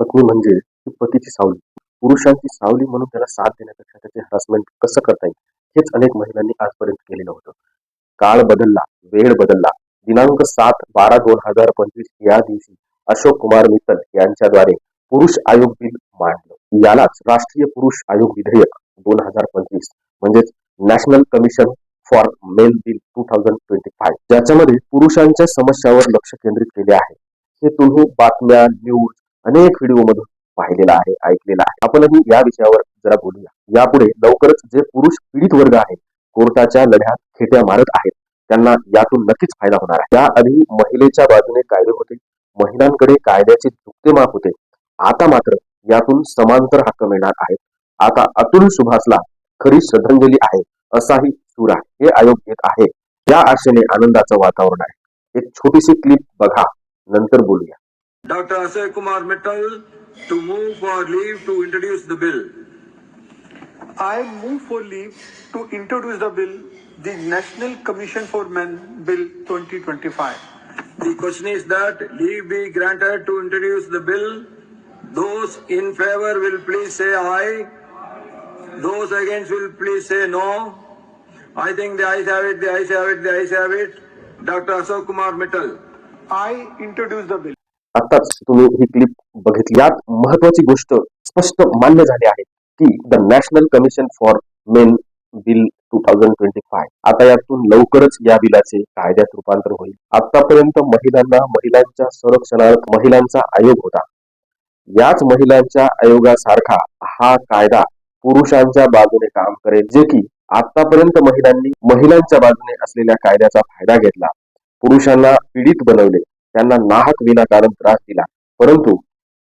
पत्नी म्हणजे पतीची सावली. पुरुषांची सावली म्हणून त्याला साथ देण्यापेक्षा त्याचे हरासमेंट कसं करता येईल? हेच अनेक महिलांनी आजपर्यंत केलेलं होतं. काळ बदलला वेळ बदलला. दिनांक सात बारा दोन हजार पंचवीस या दिवशी अशोक कुमार मित्तल यांच्याद्वारे पुरुष आयोग बिल मांडलं. यालाच राष्ट्रीय पुरुष आयोग विधेयक दोन हजार पंचवीस म्हणजेच national commission for male bill two thousand twenty five ज्याच्यामध्ये पुरुषांच्या समस्यावर लक्ष केंद्रित केले आहे. हे तुम्ही बातम्या न्यूज अनेक व्हिडिओ मधून आहे ऐकलेला आहे. आपणही या विषयावर जरा बोलूया. यापुढे लवकरच जे पुरुष पीडित वर्ग आहे कोर्टाच्या लढ्यात खेट्या मारत आहेत त्यांना यातून नक्कीच फायदा होणार आहे. त्याआधी महिलेच्या बाजूने कायदे होते महिलांकडे कायद्याचे चुकते माप होते. आता मात्र यातून समांतर हक्क मिळणार आहेत. आता अतुल सुभाषला खरी श्रद्धांजली आहे असाही सूर आहे हे आयोग येत आहे. या आशेने आनंदाचं वातावरण आहे. एक छोटीशी क्लिप बघा नंतर बोलूया. Dr. Asay Kumar Mittal to move for leave to introduce the bill. I move for leave to introduce the bill, the National Commission for Men Bill 2025. The question is that leave be granted to introduce the bill. Those in favor will please say aye. Those against will please say no. I think the ayes have it, the ayes have it, the ayes have it. Dr. Ashok Kumar Mittal. I introduce the bill. आताच तुम्ही ही clip बघितली. यात महत्वाची गोष्ट स्पष्ट मान्य झाली आहे की the national commission for men bill two thousand twenty five आता यातून लवकरच या बिलाचे कायद्यात रूपांतर होईल. आतापर्यंत महिलांना महिलांच्या संरक्षणार्थ महिलांचा आयोग होता. याच महिलांच्या आयोगासारखा हा कायदा पुरुषांच्या बाजूने काम करेल. जे की आतापर्यंत महिलांनी महिलांच्या बाजूने असलेल्या कायद्याचा फायदा घेतला. पुरुषांना पीडित बनवले. त्यांना नाहक विनाकारण त्रास दिला. परंतु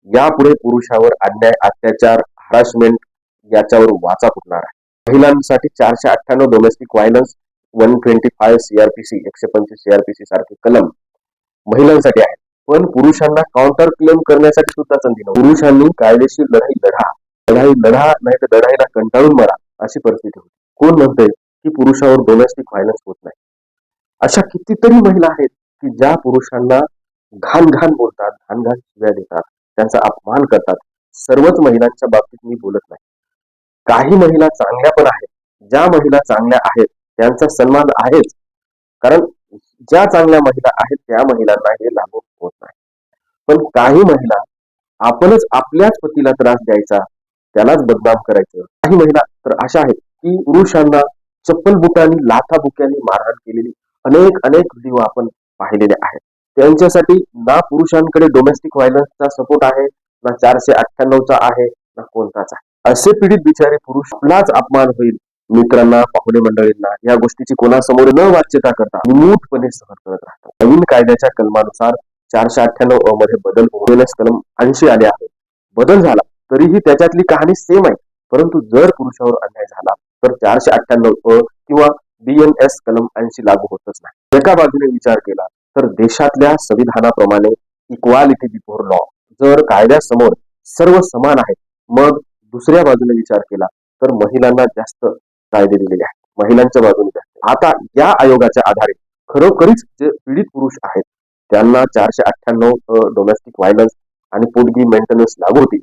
यापुढे पुरुषावर अन्याय अत्याचार हरासमेंट याच्यावर वाचा फुटणार आहे. महिलांसाठी चारशे अठ्ठ्याण्णव domestic violence one twenty five CrPC एकशे पंचवीस सीआरपीसी सारखे कलम महिलांसाठी आहे पण पुरुषांना काउंटर क्लेम करण्यासाठी सुद्धा संधी नव्हती. पुरुषांनी कायदेशीर लढाई लढा. लढाई लढा नाही तर लढाईला कंटाळून मरा अशी परिस्थिती होती. कोण म्हणते की पुरुषावर डोमेस्टिक व्हायलन्स होत नाही? अशा कितीतरी महिला आहेत की ज्या पुरुषांना घाण घाण बोलतात घाण घाण शिव्या देतात त्यांचा अपमान करतात. सर्वच महिलांच्या बाबतीत मी बोलत नाही. काही महिला चांगल्या पण आहेत. ज्या महिला चांगल्या आहेत त्यांचा सन्मान आहेच. कारण ज्या चांगल्या महिला आहेत त्या महिलांना हे लागू होत नाही. पण काही महिला आपणच आपल्याच पतीला त्रास द्यायचा त्यालाच बदनाम करायचं. काही महिला तर अशा आहेत की पुरुषांना चप्पल बुटांनी लाथा बुक्यांनी मारहाण केलेली अनेक अनेक व्हिडिओ आपण पाहिलेले आहेत. त्यांच्यासाठी ना पुरुषांकडे डोमेस्टिक व्हायलन्सचा सपोर्ट आहे ना चारशे अठ्ठ्याण्णवचा आहे ना कोणताच. आहे असे पीडित बिचारे पुरुष आपलाच अपमान होईल. मित्रांना पाहुणे मंडळींना या गोष्टीची कोणासमोर न वाच्यता करता मूठपणे सहन करत राहतात. नवीन कायद्याच्या कलमानुसार चारशे अठ्ठ्याण्णव अ मध्ये बदल होण्यास कलम ऐंशी आले आहे. बदल झाला तरीही त्याच्यातली कहाणी सेम आहे. परंतु जर पुरुषावर अन्याय झाला तर चारशे अठ्ठ्याण्णव अ किंवा बीएनएस कलम ऐंशी लागू होतच नाही. एका बाजूने विचार केला तर देशातल्या संविधानाप्रमाणे इक्वालिटी बिफोर लॉ जर कायद्यासमोर सर्व समान आहेत मग दुसऱ्या बाजूने विचार केला तर महिलांना जास्त कायदे दिलेले आहेत. महिलांच्या बाजूने जास्त. आता या आयोगाच्या आधारे खरोखरीच जे पीडित पुरुष आहेत त्यांना चारशे अठ्ठ्याण्णव डोमेस्टिक व्हायलन्स आणि पोटगी मेंटेनन्स लागू होती.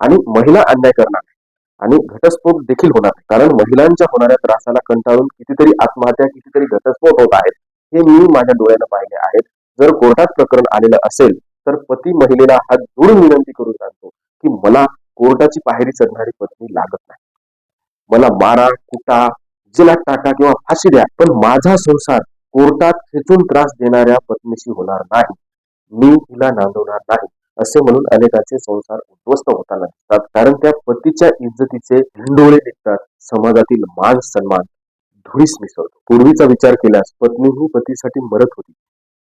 आणि महिला अन्याय करणार आणि घटस्फोट देखील होणार कारण महिलांच्या होणाऱ्या त्रासाला कंटाळून कितीतरी आत्महत्या कितीतरी घटस्फोट होत आहेत. हे मी माझ्या डोळ्यानं पाहिले आहेत. जर कोर्टात प्रकरण आलेलं असेल तर पती महिलेला हात जोडून विनंती करून सांगतो की मला कोर्टाची पायरी चढणारी पत्नी लागत नाही. मला मारा कुटा जिला टाका किंवा फाशी द्या पण माझा संसार कोर्टात खेचून त्रास देणाऱ्या पत्नीशी होणार नाही. मी तिला नांदवणार नाही असे म्हणून अनेकांचे संसार उद्ध्वस्त होताना दिसतात. कारण त्या पतीच्या इज्जतीचे हिंडोळे निघतात. समाजातील मान सन्मान धुळीस मिसळतो पूर्वीचा विचार केल्यास पत्नीही पतीसाठी मरत होती.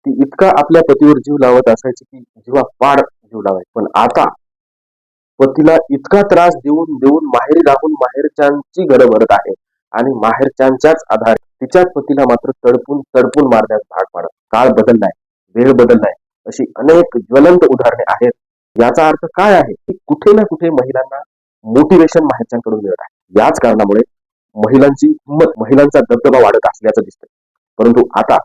ती इतका आपल्या पतीवर जीव लावत असायची की जीवा फार जीव लावायची. पण आता पतीला इतका त्रास देऊन देऊन माहेरी राहून माहेरच्यांची गड भरत आहे. आणि माहेरच्यांच्याच आधार तिच्याच पतीला मात्र तडपून तडपून मारण्यास भाग पाडत. काळ बदललाय वेळ बदललाय. अशी अनेक ज्वलंत उदाहरणे आहेत. याचा अर्थ काय आहे? की कुठे ना कुठे महिलांना मोटिवेशन माहेरच्यांकडून मिळत आहे. याच कारणामुळे महिलांची हिंमत महिलांचा दबदबा वाढत असल्याचं दिसतंय. परंतु आता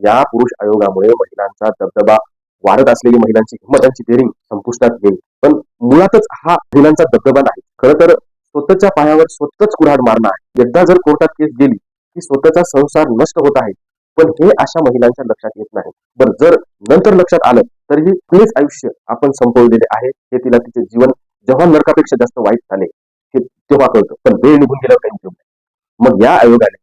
या पुरुष आयोगामुळे महिलांचा दबदबा वाढत असलेली महिलांची हिंमत डेअरिंग संपुष्टात येईल पण मुळातच हा महिलांचा दबदबा नाही. खरं तर स्वतःच्या पायावर स्वतःच कुऱ्हाड मारणं आहे. एकदा जर कोर्टात केस गेली की स्वतःचा संसार नष्ट होत आहे पण हे अशा महिलांच्या लक्षात येत नाही. बरं जर नंतर लक्षात आलं तरीही पुढेच आयुष्य आपण संपवलेले आहे हे तिला तिचे जीवन जेव्हा नरकापेक्षा जास्त वाईट झाले हे तेव्हा कळतं. पण वेळ निघून गेल्यावर काही उपयोग नाही. मग या आयोगाने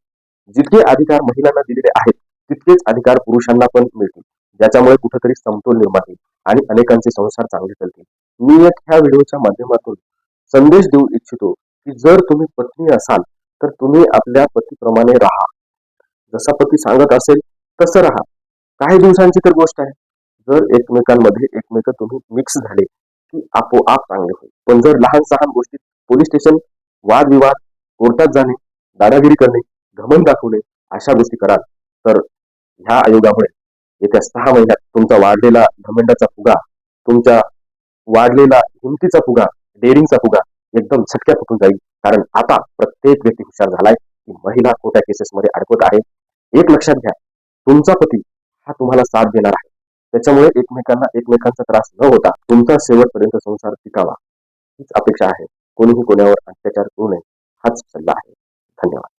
जितके अधिकार महिलांना दिलेले आहेत तितकेच अधिकार पुरुषांना पण मिळतील ज्याच्यामुळे कुठेतरी समतोल निर्माण होईल आणि अनेकांचे संसार चांगले चालतील. मी एक ह्या व्हिडिओच्या माध्यमातून संदेश देऊ इच्छितो की जर तुम्ही पत्नी असाल तर तुम्ही आपल्या पतीप्रमाणे राहा. जसा पती सांगत असेल तसं राहा. काही दिवसांची तर गोष्ट आहे. जर एकमेकांमध्ये एकमेक तुम्ही मिक्स झाले की आपोआप चांगले होईल. पण जर लहान सहान गोष्टीत पोलीस स्टेशन वादविवाद कोर्टात जाणे दादागिरी करणे घमंड दाखवणे अशा गोष्टी कराल. तर ह्या आयोगामुळे येत्या सहा महिन्यात तुमचा वाढलेला घमंडाचा फुगा तुमच्या वाढलेला हिमतीचा फुगा डेअरिंगचा फुगा एकदम झटक्या फुटून जाईल. कारण आता प्रत्येक व्यक्ती हुशार झालाय की महिला खोट्या केसेसमध्ये अडकत आहे. एक लक्षात घ्या तुमचा पती हा तुम्हाला साथ देणार आहे. त्याच्यामुळे एकमेकांना एकमेकांचा त्रास न होता तुमचा शेवटपर्यंत संसार टिकावा. हीच अपेक्षा आहे. कोणीही कोणावर अत्याचार करू नये. हाच सल्ला आहे. ಧನ್ಯವಾದ